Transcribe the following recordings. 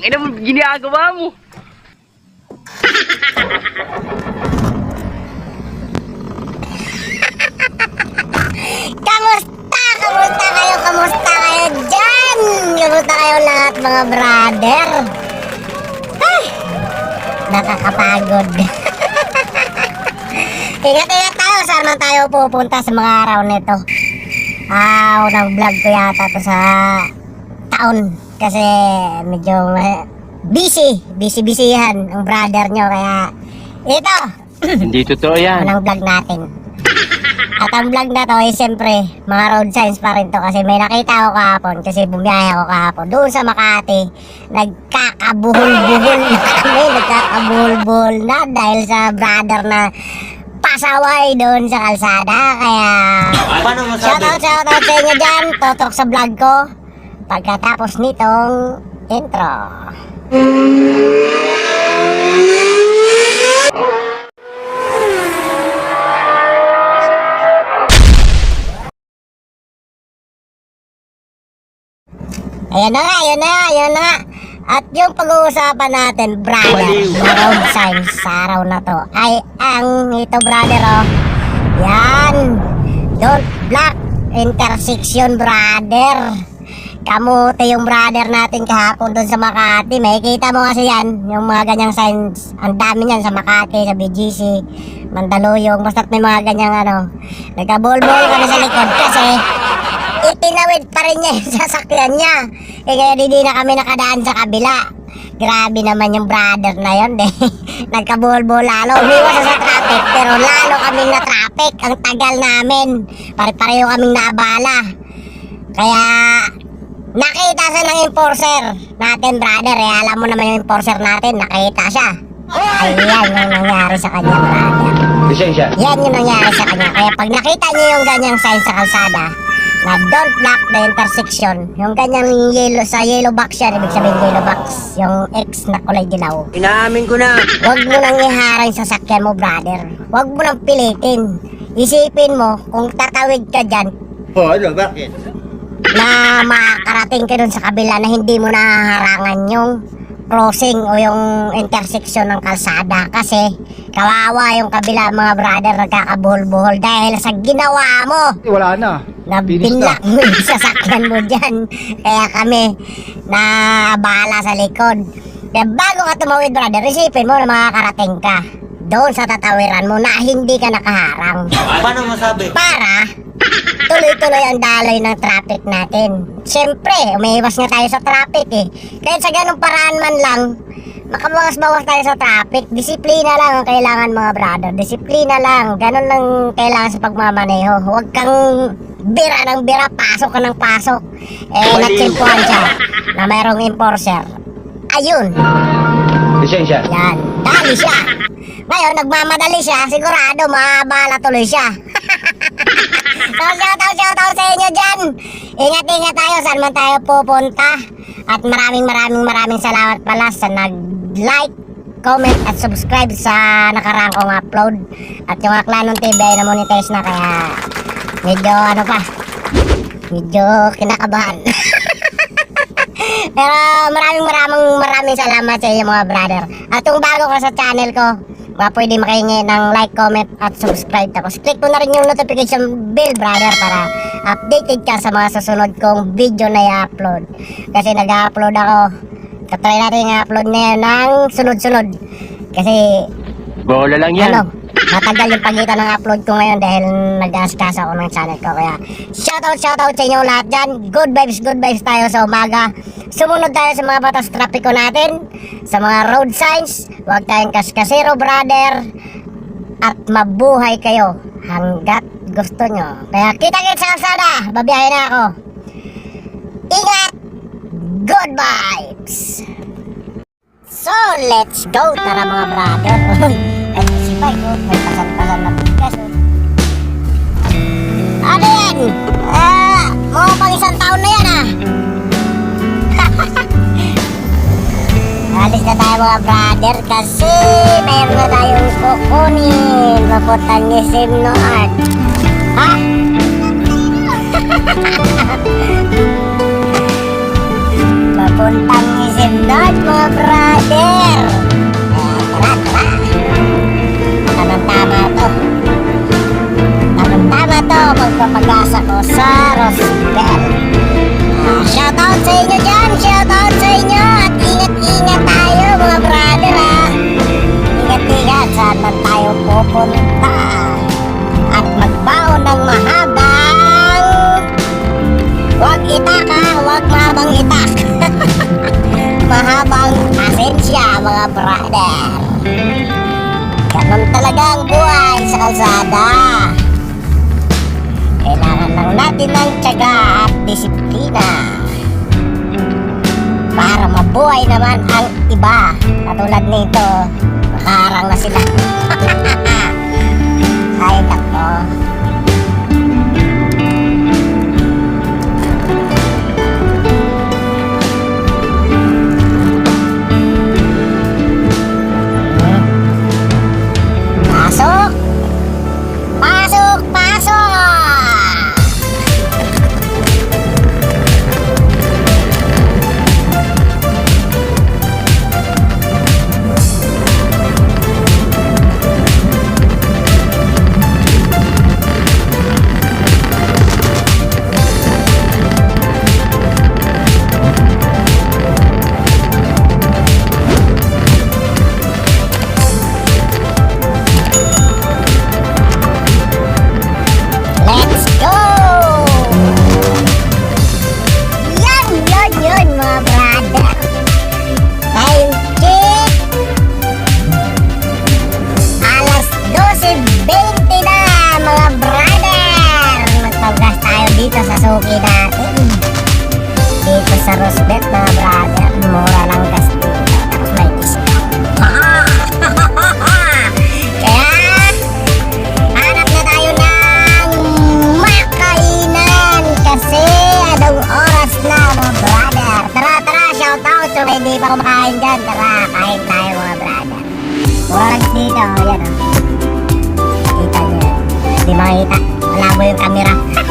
Tangina mo, ginagawa mo. Kamusta? Kamusta kayo? Kamusta kayo dyan? Kamusta kayo lahat mga brother? Ay, nakakapagod. Ingat-ingat tayo. Saan man tayo pupunta sa mga araw nito? Ah, unang vlog ko yata to sa taon. Kasi medyo eh, busy. Busy-busyhan ang brother nyo. Kaya ito, Hindi totoo yan. unang vlog natin. At ang vlog na to ay siyempre mga road signs pa rin to kasi may nakita ako kahapon kasi bumiyaya ako kahapon doon sa Makati nagkakabuhol-buhol na kami nagkakabuhol-buhol na dahil sa brother na pasaway doon sa kalsada kaya Paano masabi? shoutout shoutout sa inyo dyan totok sa vlog ko pagkatapos nitong intro Ayan na nga, ayan na nga, ayan na nga. At yung pag-uusapan natin, brother, na road signs sa araw na to, ay ang ito, brother, oh. Yan. Don't block intersection, brother. Kamuti yung brother natin kahapon doon sa Makati. Makikita mo kasi yan, yung mga ganyang signs. Ang dami niyan sa Makati, sa BGC, Mandaluyong, basta't may mga ganyang ano. Nagkabol-bol kami sa likod kasi itinawid pa rin niya yung sasakyan niya. Eh kaya hindi na kami nakadaan sa kabila. Grabe naman yung brother na yun. Eh. Nagkabuhol-buhol lalo. Umiwas sa traffic pero lalo kaming na traffic. Ang tagal namin. Pare-pareho kaming naabala. Kaya nakita siya ng enforcer natin brother. Eh, alam mo naman yung enforcer natin. Nakita siya. Ayan yung nangyari sa kanya brother. Lisensya. Yan yung nangyari sa kanya. Kaya pag nakita niyo yung ganyang sign sa kalsada, na don't block the intersection, yung ganyang yellow, sa yellow box yan, ibig sabihin yellow box, yung X na kulay dilaw. Inaamin ko na. Huwag mo nang iharang sa sakyan mo, brother. Huwag mo nang pilitin. Isipin mo, kung tatawid ka dyan, Oh, ano? Bakit? Na makakarating ka dun sa kabila na hindi mo nahaharangan yung crossing o yung intersection ng kalsada. Kasi kawawa yung kabila mga brother nagkakabuhol-buhol dahil sa ginawa mo. Wala na. na. binlock mo yung sasakyan mo dyan. Kaya kami na bahala sa likod. Kaya bago ka tumawid brother isipin mo na makakarating ka doon sa tatawiran mo na hindi ka nakaharang. Paano masabi? para tuloy-tuloy ang daloy ng traffic natin. Siyempre, umiiwas nga tayo sa traffic eh. Kahit sa ganung paraan man lang, makabawas-bawas tayo sa traffic. Disiplina lang ang kailangan mga brother. Disiplina lang. Ganun lang kailangan sa pagmamaneho. Huwag kang bira ng bira, pasok ka ng pasok. Eh, Baliw. natsimpuhan siya na mayroong enforcer. Ayun, Lisensya. yan, dali siya. Ngayon, nagmamadali siya, sigurado maabala tuloy siya. so, shoutout, shoutout sa inyo dyan. Ingat-ingat tayo saan man tayo pupunta. At maraming maraming maraming salamat pala sa nag-like, comment at subscribe sa nakarang kong upload. At yung Aklanon TV ay na-monetize na kaya medyo ano pa, medyo kinakabahan. Pero maraming maraming maraming salamat sa inyo mga brother. At kung bago ka sa channel ko, mga pwede makahingi ng like, comment at subscribe. Tapos click mo na rin yung notification bell brother para updated ka sa mga susunod kong video na i-upload. Kasi nag-upload ako. Katry natin i-upload na yan ng sunod-sunod. Kasi Bola lang yan. ano, matagal yung pagitan ng upload ko ngayon dahil nag-askas ako ng channel ko. Kaya shoutout, shoutout sa inyo lahat dyan. Good vibes, good vibes tayo sa umaga. Sumunod tayo sa mga batas trapiko natin, sa mga road signs. Huwag tayong kaskasero, brother. At mabuhay kayo hanggat gusto nyo. Kaya kita-kits sa kalsada. Babiyahe na ako. Ingat! Good vibes! So, let's go! Tara mga brother. Ay, si Mike, oh. May pasan-pasan na bigas, oh. Ano yan? Ah, mga pang isang taon na yan, ah. Alis na tayo mga brother kasi mayroon na tayong kukunin. Papuntang SM North. Ha? Papuntang SM North mga sa Rosbel. Ah, shoutout sa inyo dyan, shoutout sa inyo at ingat-ingat tayo mga brother ha. Ingat-ingat saan man tayo pupunta at magbaon ng mahabang Huwag itak ha, huwag mahabang itak. mahabang asensya mga brother. Ganun talaga ang buhay sa kalsada. Kailangan lang natin ng tiyaga at disiplina para mabuhay naman ang iba. Katulad nito, nakaharang na sila. Ay, nako. Dito sa suki natin. Dito sa Rosbet, mga brother. Mura lang gas dito. Tapos may discount. Kaya, Hanap na tayo ng makainan kasi anong oras na mga brother. Tara, tara, shout out may hindi pa kumakain dyan. Tara, kain tayo mga brother. Oras dito, yan o. Kita niyo. Hindi makita. Malabo yung camera.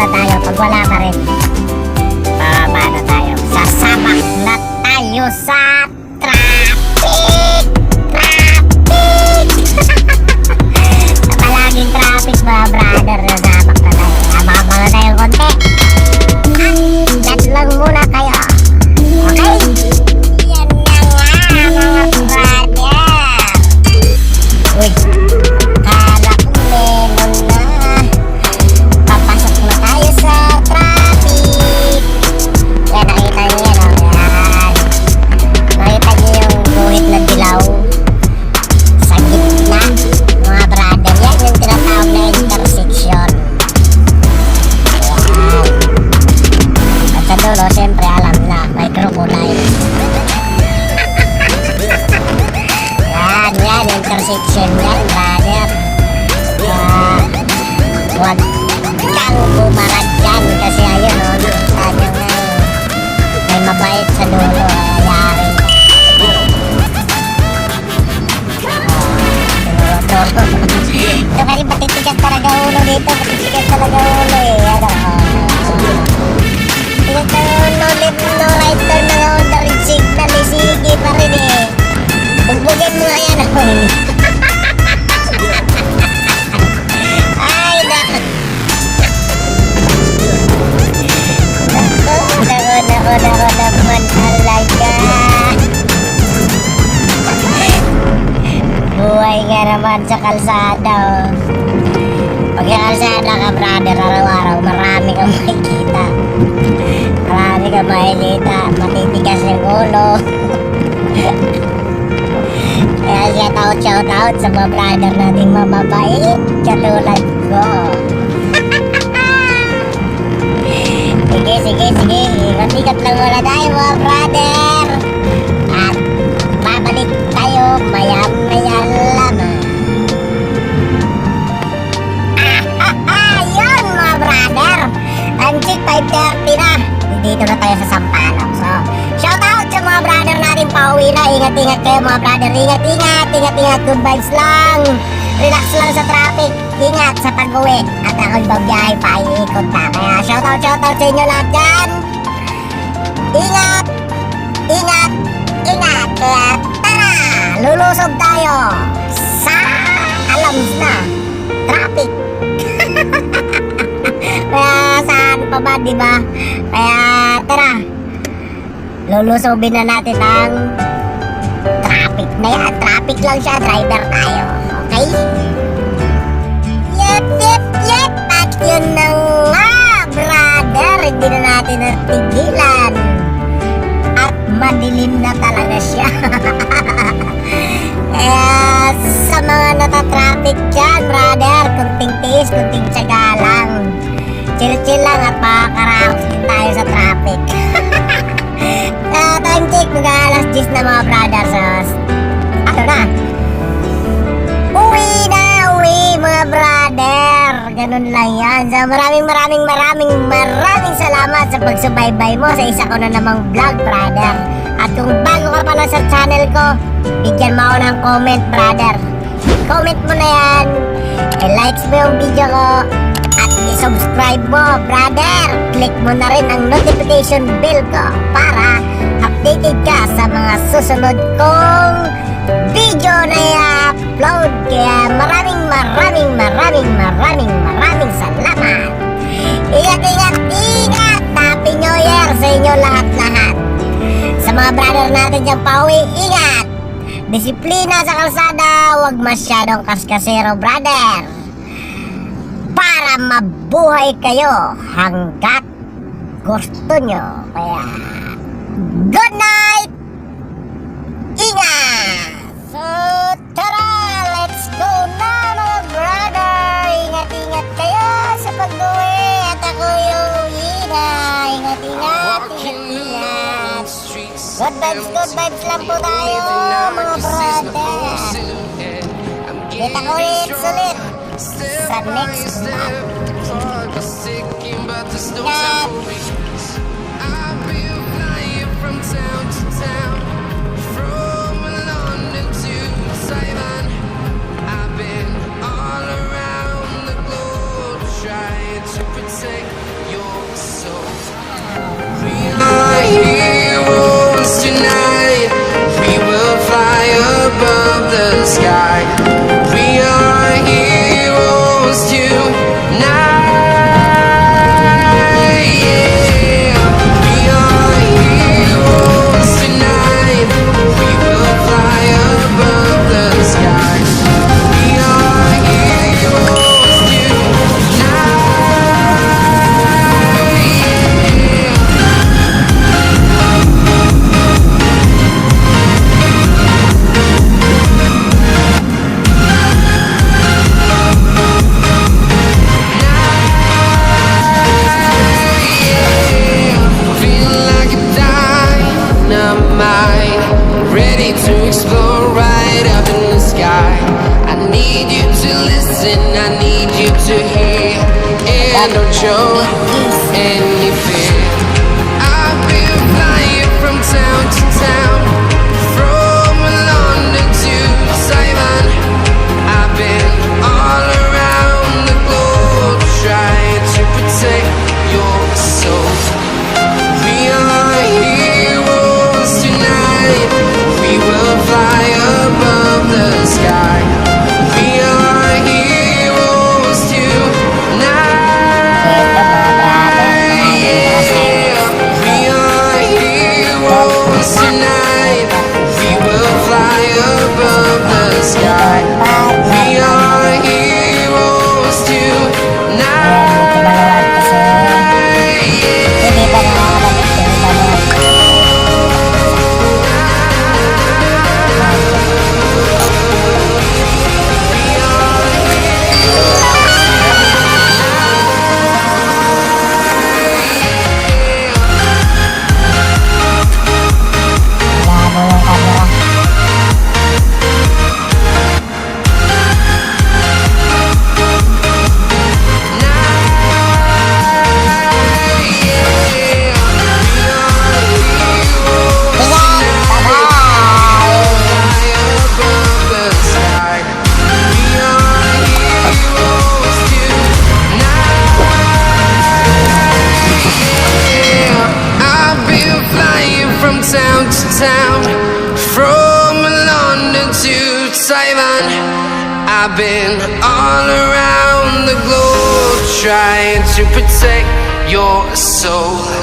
Nawaba na tayo pag wala pa rin. Bababa tayo. Sasabak na tayo sa traffic! Traffic! palaging traffic mga brother, nasabak na tayo. Habang na tayo konti. Ingat lang muna kayo. Huwag kang bumarag dyan kasi ayun o, nakita nyo nga eh. May mabait sa dulo, kaya yari ka. Ah, Ito kasi matitigas talaga ulo dito, matitigas talaga ulo eh. Ano, ah. Tigas na ulo, left no, right turn na sa red signal, eh, sige pa rin eh. Bugbugin mo nga yan ako eh. Kalsada, oh. Pag yung kalsada ka, brother, araw-araw, marami kang makikita. Marami kang makikita, matitigas yung ulo. Kaya shout out, shout out sa mga brother nating mamabait, katulad ko. sige, sige, sige. Ikat-ikat lang muna tayo mga brother. At babalik tayo maya-maya lamang. 5.30 na. Dito na tayo sa Sampaloc. So, shout out sa mga brother natin pauwi na. Ingat-ingat kayo mga brother. Ingat-ingat. Ingat-ingat. Good vibes lang. Relax lang sa traffic. Ingat sa pag-uwi. At ako'y babiyahe pa. Iikot na. Kaya shout out, shout out sa inyo lahat dyan. Ingat. Ingat. Ingat. Kaya tara. Lulusog tayo. Sa alams na. Traffic. Kaya pa ba, di ba? Kaya tara, lulusubin na natin ang traffic na yan. Traffic lang siya, driver tayo. Ganun lang yan. So, maraming maraming maraming maraming salamat sa pagsubaybay mo sa isa ko na namang vlog, brother. At kung bago ka pala sa channel ko, bigyan mo ako ng comment, brother. Comment mo na yan. I-likes mo yung video ko. At i-subscribe mo, brother. Click mo na rin ang notification bell ko para updated ka sa mga susunod kong video na i-upload. Kaya maraming maraming maraming maraming mga brother natin dyan pauwi, ingat! Disiplina sa kalsada, huwag masyadong kaskasero, brother. Para mabuhay kayo hanggat gusto nyo. Kaya, good night! Vibes, good vibes lang po tayo mga brother. Kita ko ulit sulit sa next vlog. Ingat! handle Joe anything. To protect your soul.